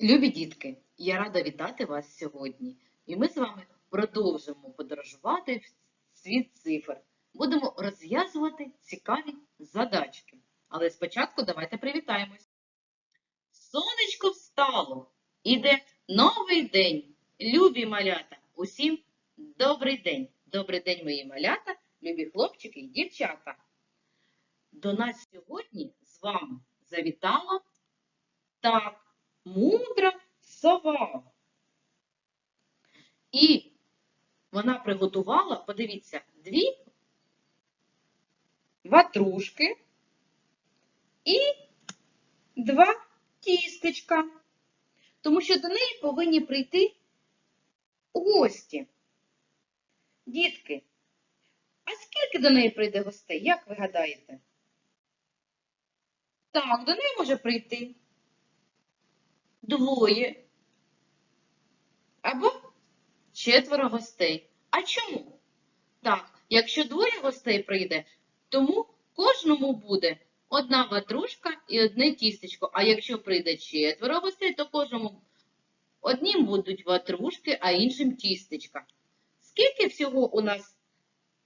Любі дітки, я рада вітати вас сьогодні. І ми з вами продовжимо подорожувати в світ цифр. Будемо розв'язувати цікаві задачки. Але спочатку давайте привітаємось. Сонечко встало, іде новий день. Любі малята, усім добрий день. Добрий день, мої малята, любі хлопчики і дівчата. До нас сьогодні з вами завітала так мудра сова. І вона приготувала, подивіться, дві ватрушки і два тістечка. Тому що до неї повинні прийти гості. Дітки, а скільки до неї прийде гостей, як ви гадаєте? Так, до неї може прийти двоє або четверо гостей. А чому? Так, якщо двоє гостей прийде, тому кожному буде одна ватрушка і одне тістечко. А якщо прийде четверо гостей, то кожному однім будуть ватрушки, а іншим тістечка. Скільки всього у нас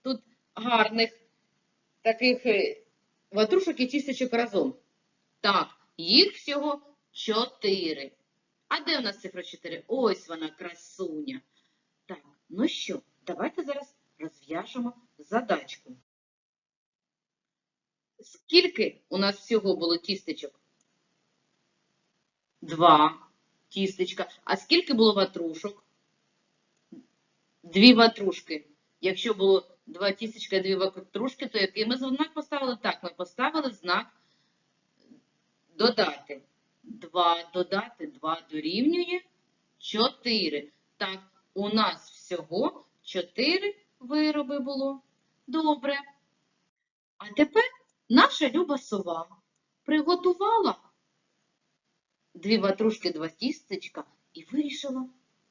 тут гарних таких е, ватрушок і тістечок разом? Так, їх всього чотири. А де у нас цифра 4? Ось вона, красуня. Так, ну що, давайте зараз розв'яжемо задачку. Скільки у нас всього було тістечок? Два тістечка. А скільки було ватрушок? Дві ватрушки. Якщо було два тістечка і дві ватрушки, то який ми знак поставили? Так, ми поставили знак додати. 2 додати 2 дорівнює 4. Так, у нас всього 4 вироби було. Добре. А тепер наша люба сова приготувала дві ватрушки, два тістечка і вирішила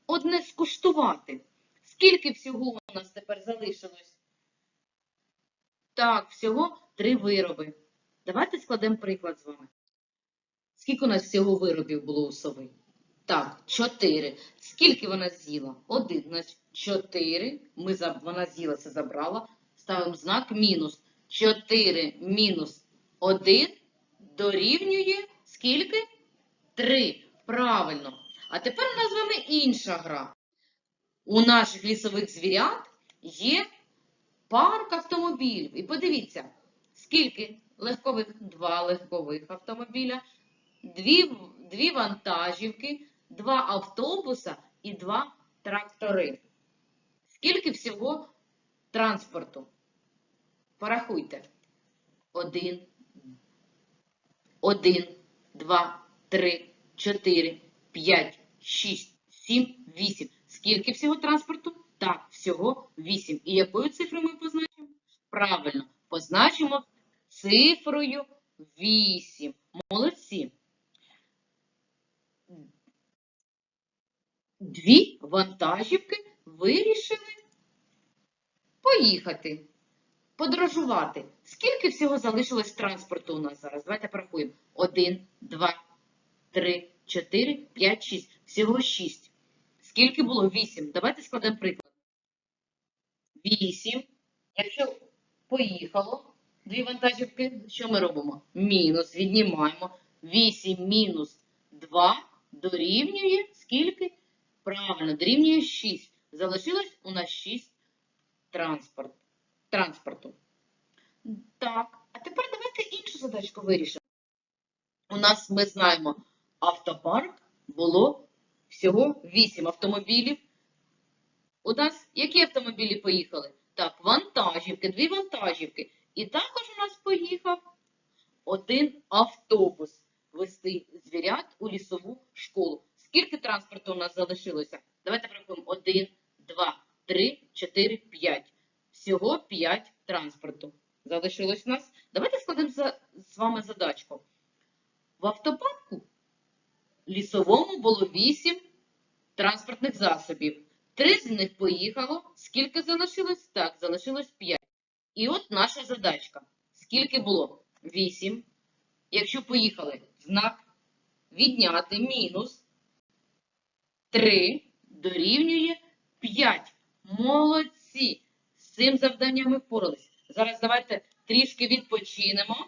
одне скуштувати. Скільки всього у нас тепер залишилось? Так, всього три вироби. Давайте складемо приклад з вами. Скільки у нас всього виробів було у сови? Так, чотири. Скільки вона з'їла? Один. Значить, чотири. Ми за... Вона з'їла, це забрала. Ставимо знак мінус. Чотири мінус один дорівнює скільки? Три. Правильно. А тепер у нас з вами інша гра. У наших лісових звірят є парк автомобілів. І подивіться, скільки легкових? Два легкових автомобіля дві, дві вантажівки, два автобуса і два трактори. Скільки всього транспорту? Порахуйте. Один, один, два, три, чотири, п'ять, шість, сім, вісім. Скільки всього транспорту? Так, всього вісім. І якою цифрою ми позначимо? Правильно, позначимо цифрою вісім. Молодці. Дві вантажівки вирішили поїхати, подорожувати. Скільки всього залишилось транспорту у нас зараз? Давайте порахуємо. Один, два, три, чотири, п'ять, шість. Всього шість. Скільки було? Вісім. Давайте складемо приклад. Вісім. Якщо поїхало дві вантажівки, що ми робимо? Мінус, віднімаємо. Вісім мінус два дорівнює скільки? Правильно, дорівнює 6. Залишилось у нас 6 транспорт, транспорту. Так, а тепер давайте іншу задачку вирішимо. У нас, ми знаємо, автопарк було всього 8 автомобілів. У нас які автомобілі поїхали? Так, вантажівки, дві вантажівки. І також у нас поїхав один автобус вести звірят у лісову школу. Скільки транспорту у нас залишилося? Давайте порахуємо. 1, 2, 3, 4, 5. Всього 5 транспорту. Залишилось у нас. Давайте складемо з вами задачку. В автопарку лісовому було 8 транспортних засобів. Три з них поїхало. Скільки залишилось? Так, залишилось 5. І от наша задачка. Скільки було? 8. Якщо поїхали, знак відняти мінус. 3 дорівнює 5. Молодці! З цим завданням ми впоралися. Зараз давайте трішки відпочинемо.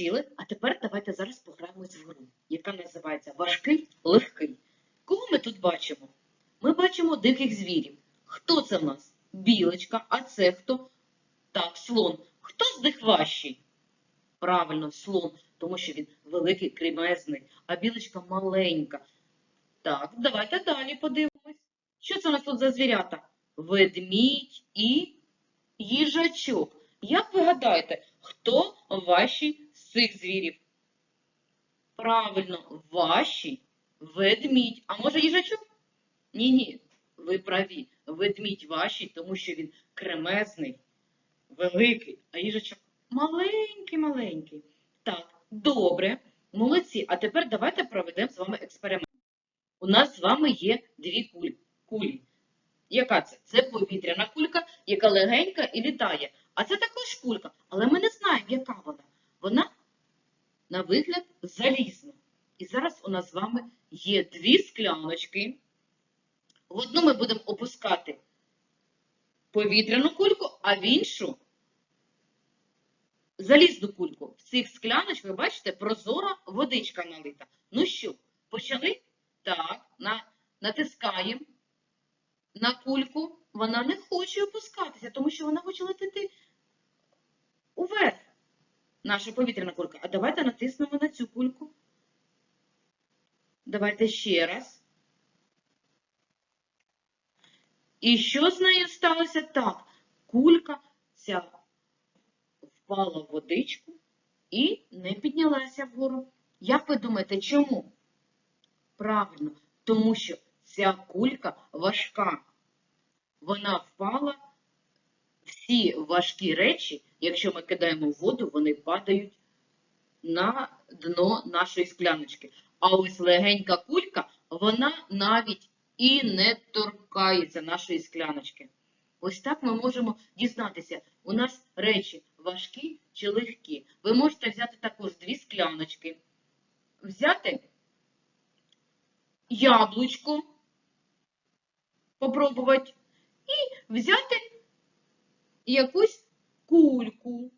Ви а тепер давайте зараз пограємось в гру, яка називається Важкий легкий. Кого ми тут бачимо? Ми бачимо диких звірів. Хто це в нас? Білочка, а це хто? Так, слон. Хто з них важчий? Правильно, слон, тому що він великий, кремезний, а білочка маленька. Так, давайте далі подивимось. Що це у нас тут за звірята? Ведмідь і їжачок. Як ви гадаєте, хто з цих звірів? Правильно, ваші ведмідь. А може їжачок? Ні-ні, ви праві. Ведмідь ваші, тому що він кремезний, великий, а їжачок маленький-маленький. Так, добре, молодці. А тепер давайте проведемо з вами експеримент. У нас з вами є дві кулі. кулі. Яка це? Це повітряна кулька, яка легенька і літає. А це також кулька, але ми не знаємо, яка вона. На вигляд, залізна. І зараз у нас з вами є дві скляночки. В одну ми будемо опускати повітряну кульку, а в іншу залізну кульку. В цих скляночках, ви бачите, прозора водичка налита. Ну що, почали? Так, на, натискаємо на кульку. Вона не хоче опускатися, тому що вона хоче летіти уверх. Наша повітряна кулька. А давайте натиснемо на цю кульку. Давайте ще раз. І що з нею сталося? Так, кулька ця впала в водичку і не піднялася вгору. Як ви думаєте, чому? Правильно, тому що ця кулька важка. Вона впала. Всі важкі речі, якщо ми кидаємо в воду, вони падають на дно нашої скляночки. А ось легенька кулька, вона навіть і не торкається нашої скляночки. Ось так ми можемо дізнатися, у нас речі важкі чи легкі. Ви можете взяти також дві скляночки, взяти яблучко, попробувати, і взяти якусь кульку.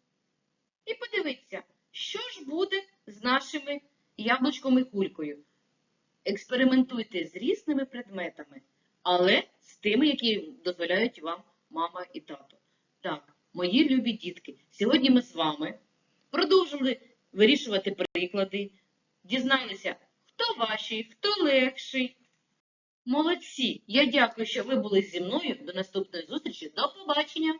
І подивитися, що ж буде з нашими яблучком і кулькою. Експериментуйте з різними предметами, але з тими, які дозволяють вам мама і тато. Так, мої любі дітки, сьогодні ми з вами продовжили вирішувати приклади, дізналися, хто ваший, хто легший. Молодці! Я дякую, що ви були зі мною. До наступної зустрічі. До побачення!